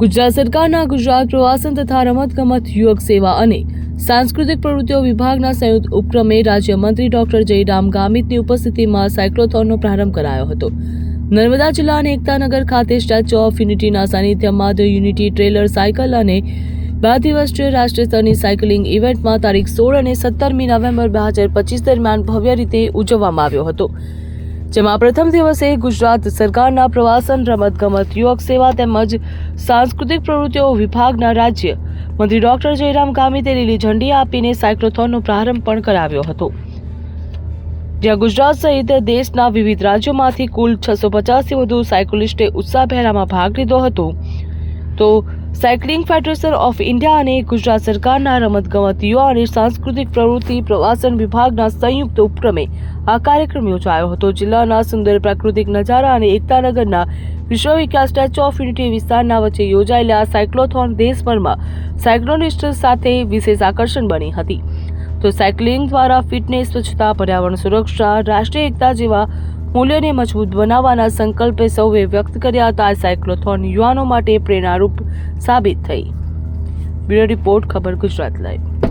ગુજરાત સરકારના ગુજરાત પ્રવાસન તથા રમતગમત યુવક સેવા અને સાંસ્કૃતિક પ્રવૃત્તિઓ વિભાગના સંયુક્ત ઉપક્રમે રાજ્યમંત્રી ડોક્ટર જયરામ ગામિતની ઉપસ્થિતિમાં સાયક્લોથોનનો પ્રારંભ કરાયો હતો. નર્મદા જિલ્લાના એકતાનગર ખાતે સ્ટેચ્યુ ઓફ યુનિટીના સાનિધ્યમાં ધ યુનિટી ટ્રેલર સાયકલ અને બે દિવસીય રાષ્ટ્રીય સ્તરની સાયકલિંગ ઇવેન્ટમાં તારીખ સોળ અને સત્તરમી નવેમ્બર બે હજાર પચીસ દરમિયાન ભવ્ય રીતે ઉજવવામાં આવ્યો હતો. જેમાં પ્રથમ દિવસે ગુજરાત સરકારના પ્રવાસન, રમતગમત, યુવક સેવા તેમજ સાંસ્કૃતિક પ્રવૃત્તિઓ વિભાગના રાજ્ય મંત્રી ડોક્ટર જયરામ ગામિતે લીલી ઝંડી આપીને સાયક્લોથોનનો પ્રારંભ પણ કરાવ્યો હતો. જ્યાં ગુજરાત સહિત દેશના વિવિધ રાજ્યોમાંથી કુલ છસો પચાસથી વધુ સાયકલિસ્ટે ઉત્સાહભેરામાં ભાગ લીધો હતો. તો સાયકલિંગ ફેડરેશન ઓફ ઇન્ડિયા અને ગુજરાત સરકારના રમતગમત યુવા અને સાંસ્કૃતિક પ્રવૃત્તિ પ્રવાસન વિભાગના સંયુક્ત ઉપક્રમે આ કાર્યક્રમ યોજાયો હતો. જિલ્લાના સુંદર પ્રાકૃતિક નજારા અને એકતાનગરના વિશ્વ વિખ્યાત સ્ટેચ્યુ ઓફ યુનિટી વિસ્તારના વચ્ચે યોજાયેલા સાયક્લોથોન દેશભરમાં સાયક્લોનિસ્ટ સાથે વિશેષ આકર્ષણ બની હતી. તો સાયકલિંગ દ્વારા ફિટનેસ, સ્વચ્છતા, પર્યાવરણ સુરક્ષા, રાષ્ટ્રીય એકતા જેવા મૂલ્યોને મજબૂત બનાવવાના સંકલ્પે સૌએ વ્યક્ત કર્યા હતા. આ સાયક્લોથોન યુવાનો માટે પ્રેરણારૂપ સાબિત થઈ. બ્યુરો રિપોર્ટ, ખબર ગુજરાત લાઈવ.